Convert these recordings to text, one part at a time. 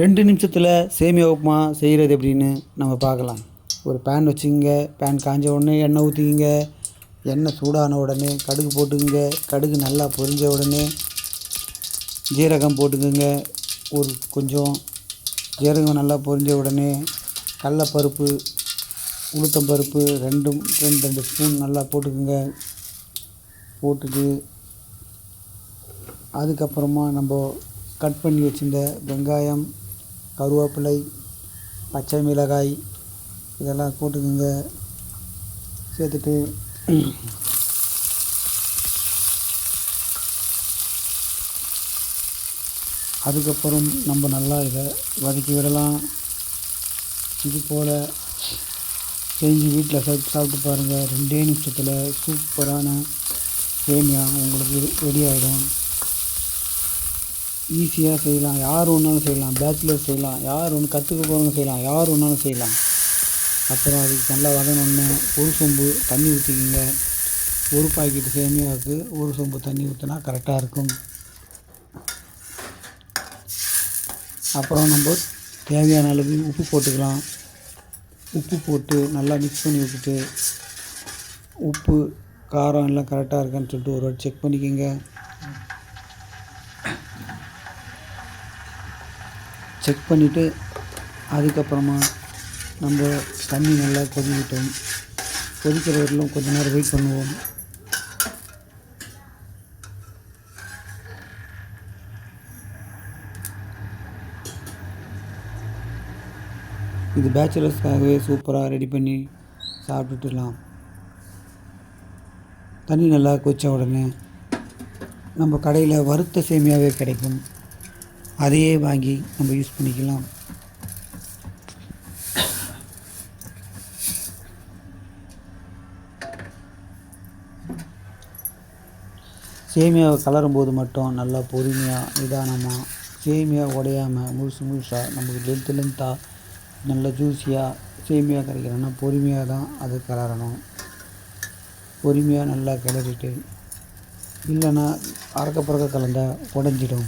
ரெண்டு நிமிஷத்தில் சேமியா உப்புமா செய்கிறது எப்படின்னு நம்ம பார்க்கலாம். ஒரு பேன் வச்சுக்கோங்க பேன் காஞ்ச உடனே எண்ணெய் ஊற்றிக்கிங்க எண்ணெய் சூடான உடனே கடுகு போட்டுக்குங்க. கடுகு நல்லா பொரிஞ்ச உடனே ஜீரகம் போட்டுக்கோங்க. ஒரு கொஞ்சம் ஜீரகம் நல்லா பொரிஞ்ச உடனே கடலப்பருப்பு உளுத்தம்பருப்பு ரெண்டும் ரெண்டு ரெண்டு ஸ்பூன் நல்லா போட்டுக்கோங்க. போட்டுட்டு அதுக்கப்புறமா நம்ம கட் பண்ணி வச்சுருந்த வெங்காயம் கருவேப்பிலை பச்சை மிளகாய் இதெல்லாம் போட்டுக்கோங்க. சேர்த்துட்டு அதுக்கப்புறம் நம்ம நல்லா இதை வதக்கி விடலாம். இது போல் செஞ்சு வீட்டில் சாப்பிட்டு சாப்பிட்டு பாருங்கள் ரெண்டே நிமிஷத்தில் சூப்பரான சேமியா உங்களுக்கு ரெடி ஆகிடும் ஈஸியாக செய்யலாம். யார் வேணாலும் செய்யலாம். பேச்சுலர் செய்யலாம். யார் ஒன்று கற்றுக்க போகிறவங்க செய்யலாம். யார் வேணாலும் செய்யலாம். அப்புறம் அதுக்கு நல்லா வதங்கணுன்னு ஒரு சொம்பு தண்ணி ஊற்றிக்கிங்க ஒரு பாக்கெட்டு சேமியாவுக்கு ஒரு சொம்பு தண்ணி ஊற்றினா கரெக்டாக இருக்கும். அப்புறம் நம்ம தேவையான அளவு உப்பு போட்டுக்கலாம். உப்பு போட்டு நல்லா மிக்ஸ் பண்ணி விட்டுட்டு உப்பு காரம் எல்லாம் கரெக்டாக இருக்கான்னு சொல்லிட்டு ஒரு வாட்டி செக் பண்ணிக்கோங்க. செக் பண்ணிவிட்டு அதுக்கப்புறமா நம்ம தண்ணி நல்லா கொதிக்கிட்டோம். கொதிக்கிற வரலும் கொஞ்சம் நேரம் வெயிட் பண்ணுவோம். இது பேச்சுலர்ஸ்க்காகவே சூப்பராக ரெடி பண்ணி சாப்பிட்டுட்டுலாம். தண்ணி நல்லா கொச்ச உடனே நம்ம கடையில் வறுத்த சேமியாவே கிடைக்கும். அதையே வாங்கி நம்ம யூஸ் பண்ணிக்கலாம். சேமியாவை கலரும் போது மட்டும் நல்லா பொறுமையாக நிதானமாக சேமியா உடையாமல் முழுசு முழுசாக நமக்கு லென்த்து லென்த்தாக நல்ல ஜூஸியாக சேமியா கிடைக்கிறோன்னா பொறுமையாக தான் அது கலரணும். பொறுமையாக நல்லா கிளறிட்டு இல்லைன்னா அறக்க பறக்க கலந்தால் உடஞ்சிடும்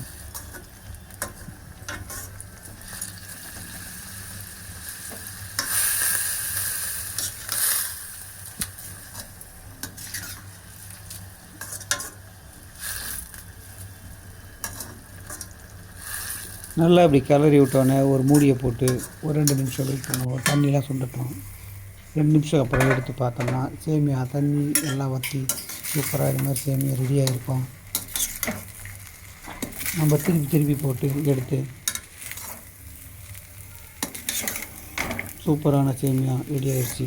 நல்லா இப்படி கிளறி விட்டோன்னே ஒரு மூடியை போட்டு ஒரு ரெண்டு நிமிஷம் வெயிட் பண்ணுவோம். தண்ணிலாம் சுண்டட்டும். ரெண்டு நிமிஷம் அப்புறம் எடுத்து பார்த்தோம்னா சேமியா தண்ணி எல்லாம் வற்றி சூப்பராக இது மாதிரி சேமியா ரெடியாக இருக்கும் நம்ம திருப்பி திருப்பி போட்டு எடுத்து சூப்பரான சேமியா ரெடி ஆயிடுச்சு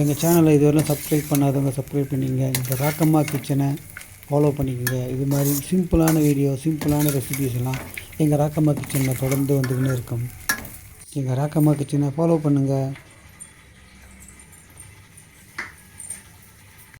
எங்கள் சேனலை இதுவரையும் சப்ஸ்கிரைப் பண்ணாதவங்க சப்ஸ்கிரைப் பண்ணிங்க இந்த ராக்கம்மா கிச்சனை ஃபாலோ பண்ணிக்கோங்க. இது மாதிரி சிம்பிளான வீடியோ சிம்பிளான ரெசிபிஸ் எல்லாம் எங்கள் ராக்கம்மா கிச்சனில் தொடர்ந்து வந்துக்கின்னே இருக்கும் எங்கள் ராக்கம்மா கிச்சனை ஃபாலோ பண்ணுங்கள்